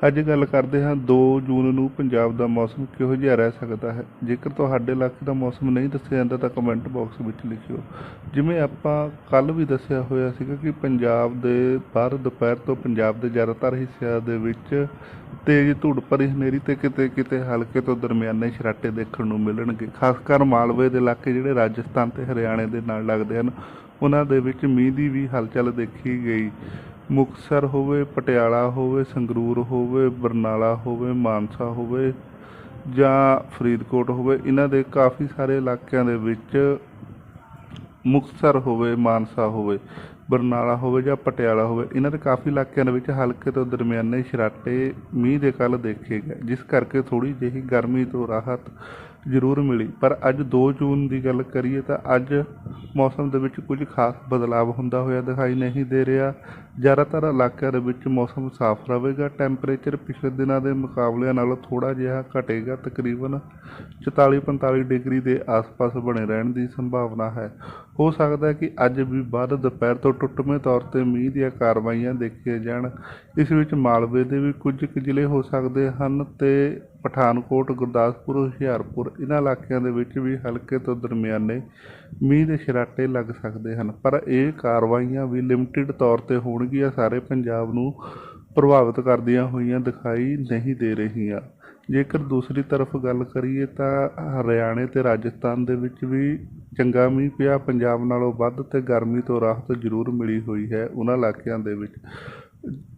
ਅੱਜ ਗੱਲ ਕਰਦੇ ਹਾਂ 2 ਜੂਨ ਨੂੰ ਪੰਜਾਬ ਦਾ ਮੌਸਮ ਕਿਹੋ ਜਿਹਾ ਰਹਿ ਸਕਦਾ ਹੈ। ਜੇਕਰ ਤੁਹਾਡੇ ਇਲਾਕੇ ਦਾ ਮੌਸਮ ਨਹੀਂ ਦੱਸਿਆ ਜਾਂਦਾ ਤਾਂ ਕਮੈਂਟ ਬਾਕਸ ਵਿੱਚ ਲਿਖਿਓ। ਜਿਵੇਂ ਆਪਾਂ ਕੱਲ ਵੀ ਦੱਸਿਆ ਹੋਇਆ ਸੀਗਾ ਕਿ ਪੰਜਾਬ ਦੇ ਬਾਹਰ ਦੁਪਹਿਰ ਤੋਂ ਪੰਜਾਬ ਦੇ ਜ਼ਿਆਦਾਤਰ ਹਿੱਸਿਆਂ ਦੇ ਵਿੱਚ ਤੇਜ਼ ਧੁੱਪ, ਭਰੀ ਹਨੇਰੀ ਤੇ ਕਿਤੇ ਕਿਤੇ ਹਲਕੇ ਤੋਂ ਦਰਮਿਆਨੇ ਛਰਾਟੇ ਦੇਖਣ ਨੂੰ ਮਿਲਣਗੇ। ਖਾਸ ਕਰ ਮਾਲਵੇ ਦੇ ਇਲਾਕੇ ਜਿਹੜੇ ਰਾਜਸਥਾਨ ਤੇ ਹਰਿਆਣੇ ਦੇ ਨਾਲ ਲੱਗਦੇ ਹਨ, ਉਹਨਾਂ ਦੇ ਵਿੱਚ ਮੀਂਹ ਦੀ ਵੀ ਹਲਚਲ ਦੇਖੀ ਗਈ। ਮੁਕਤਸਰ ਹੋਵੇ, ਪਟਿਆਲਾ ਹੋਵੇ, ਸੰਗਰੂਰ ਹੋਵੇ, ਬਰਨਾਲਾ ਹੋਵੇ, ਮਾਨਸਾ ਹੋਵੇ ਜਾਂ ਫਰੀਦਕੋਟ ਹੋਵੇ, ਇਹਨਾਂ ਦੇ ਕਾਫੀ ਸਾਰੇ ਇਲਾਕਿਆਂ ਦੇ ਵਿੱਚ ਮੁਕਤਸਰ ਹੋਵੇ, ਮਾਨਸਾ ਹੋਵੇ ਬਰਨਾਲਾ ਹੋਵੇ ਜਾਂ ਪਟਿਆਲਾ ਹੋਵੇ, ਇਹਨਾਂ ਦੇ ਕਾਫੀ ਇਲਾਕਿਆਂ ਦੇ ਵਿੱਚ ਹਲਕੇ ਤੋਂ ਦਰਮਿਆਨੇ ਸ਼ਰਾਟੇ ਮੀਂਹ ਦੇ ਕੱਲ ਦੇਖੇ ਗਏ, ਜਿਸ ਕਰਕੇ ਥੋੜੀ ਜਿਹੀ ਗਰਮੀ ਤੋਂ ਰਾਹਤ ਜ਼ਰੂਰ ਮਿਲੀ। ਪਰ ਅੱਜ 2 ਜੂਨ ਦੀ ਗੱਲ ਕਰੀਏ ਤਾਂ ਅੱਜ ਮੌਸਮ ਦੇ ਵਿੱਚ ਕੁਝ ਖਾਸ ਬਦਲਾਅ ਹੁੰਦਾ ਹੋਇਆ ਦਿਖਾਈ ਨਹੀਂ ਦੇ ਰਿਹਾ। ਜ਼ਿਆਦਾਤਰ ਇਲਾਕਿਆਂ ਦੇ ਵਿੱਚ ਮੌਸਮ ਸਾਫ਼ ਰਹੇਗਾ, ਟੈਂਪਰੇਚਰ ਪਿਛਲੇ ਦਿਨਾਂ ਦੇ ਮੁਕਾਬਲਿਆਂ ਨਾਲੋਂ ਥੋੜਾ ਜਿਹਾ ਘਟੇਗਾ, ਤਕਰੀਬਨ 44-45 ਡਿਗਰੀ ਦੇ ਆਸ-ਪਾਸ ਬਣੇ ਰਹਿਣ ਦੀ ਸੰਭਾਵਨਾ ਹੈ। ਹੋ ਸਕਦਾ ਹੈ ਕਿ ਅੱਜ ਵੀ ਬਾਅਦ ਦੁਪਹਿਰ ਤੋਂ ਟੁੱਟਵੇਂ ਤੌਰ ਤੇ ਮੀਂਹ ਦੀਆਂ ਕਾਰਵਾਈਆਂ ਦੇਖੀਆਂ ਜਾਣ। ਇਸ ਵਿੱਚ ਮਾਲਵੇ ਦੇ ਵੀ ਕੁਝ ਕੁ ਜ਼ਿਲ੍ਹੇ ਹੋ ਸਕਦੇ ਹਨ ਤੇ ਪਠਾਨਕੋਟ, ਗੁਰਦਾਸਪੁਰ, ਹੁਸ਼ਿਆਰਪੁਰ ਇਹਨਾਂ ਇਲਾਕਿਆਂ ਦੇ ਵਿੱਚ ਵੀ ਹਲਕੇ ਤੋਂ ਦਰਮਿਆਨੇ ਮੀਂਹ ਦੇ ਛਰਾਟੇ ਲੱਗ ਸਕਦੇ ਹਨ। ਪਰ ਇਹ ਕਾਰਵਾਈਆਂ ਵੀ ਲਿਮਟਿਡ ਤੌਰ ਤੇ ਹੋਣਗੀਆਂ। ਸਾਰੇ ਪੰਜਾਬ ਨੂੰ ਪ੍ਰਭਾਵਿਤ ਕਰਦੀਆਂ ਹੋਈਆਂ ਦਿਖਾਈ ਨਹੀਂ ਦੇ ਰਹੀਆਂ। ਜੇਕਰ ਦੂਸਰੀ ਤਰਫ ਗੱਲ ਕਰੀਏ ਤਾਂ ਹਰਿਆਣੇ ਤੇ ਰਾਜਸਥਾਨ ਦੇ ਵਿੱਚ ਵੀ ਚੰਗਾ ਮੀਂਹ ਪਿਆ, ਪੰਜਾਬ ਨਾਲੋਂ ਵੱਧ ਤੇ ਗਰਮੀ ਤੋਂ ਰਾਹਤ ਜ਼ਰੂਰ ਮਿਲੀ ਹੋਈ ਹੈ ਉਹਨਾਂ ਇਲਾਕਿਆਂ ਦੇ ਵਿੱਚ।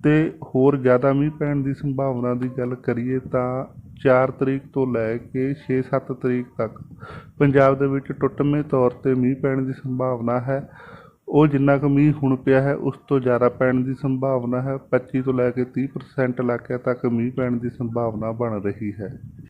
ਤੇ ਹੋਰ ਜ਼ਿਆਦਾ ਮੀਂਹ ਪੈਣ ਦੀ ਸੰਭਾਵਨਾ ਦੀ ਗੱਲ ਕਰੀਏ ਤਾਂ 4 ਤਰੀਕ ਤੋਂ ਲੈ ਕੇ 6-7 ਤਰੀਕ ਤੱਕ ਪੰਜਾਬ ਦੇ ਵਿੱਚ ਟੁੱਟਵੇਂ ਤੌਰ ਤੇ ਮੀਂਹ ਪੈਣ ਦੀ ਸੰਭਾਵਨਾ ਹੈ। ਉਹ ਜਿੰਨਾ ਕੁ ਮੀਂਹ ਹੁਣ ਪਿਆ ਹੈ, ਉਸ ਤੋਂ ਜ਼ਿਆਦਾ ਪੈਣ ਦੀ ਸੰਭਾਵਨਾ ਹੈ। 25 ਤੋਂ ਲੈ ਕੇ 30% ਇਲਾਕਿਆਂ ਤੱਕ ਮੀਂਹ ਪੈਣ ਦੀ ਸੰਭਾਵਨਾ ਬਣ ਰਹੀ ਹੈ।